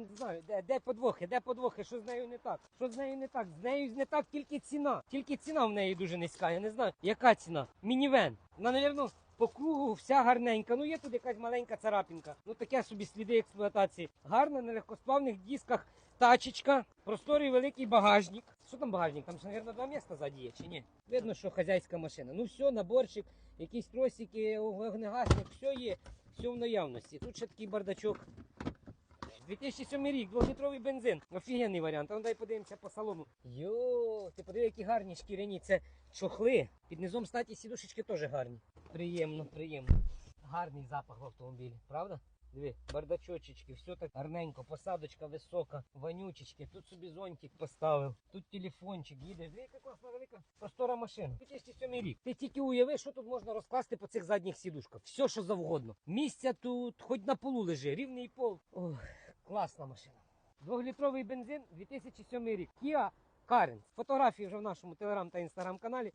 не знаю, де, де подвохи, де подвохи, що з нею не так? Що з нею не так? З нею не так тільки ціна. Тільки ціна в неї дуже низька. Я не знаю, яка ціна. Мінівен. Вона, навірно, по кругу вся гарненька. Ну є тут якась маленька царапінка. Ну таке собі сліди експлуатації. Гарна на легкосплавних дисках. Тачечка, просторий великий багажник. Що там багажник? Там, мабуть, два місця ззаді є, чи ні? Видно, що хазяйська машина. Ну все, наборчик, якісь тросики, вогнегасник, все є, все в наявності. Тут ще такий бардачок. 2007 рік, двохлітровий бензин. Офігенний варіант. А ну дай подивимося по салону. Йо, ти подиви, які гарні шкіряні. Це чохли. Під низом статі сідушечки теж гарні. Приємно, приємно. Гарний запах в автомобілі, правда? Диви, бардачочечки, все так гарненько, посадочка висока, вонючечки. Тут собі зонтик поставив, тут телефончик, їдеш. Диви, яка класна велика простора машина. 2007 рік. Ти тільки уяви, що тут можна розкласти по цих задніх сідушках. Все, що завгодно. Місця тут, хоч на полу лежи, рівний пол. Ох, класна машина. Двохлітровий бензин 2007 рік. Kia Carens. Фотографії вже в нашому телеграм та інстаграм каналі.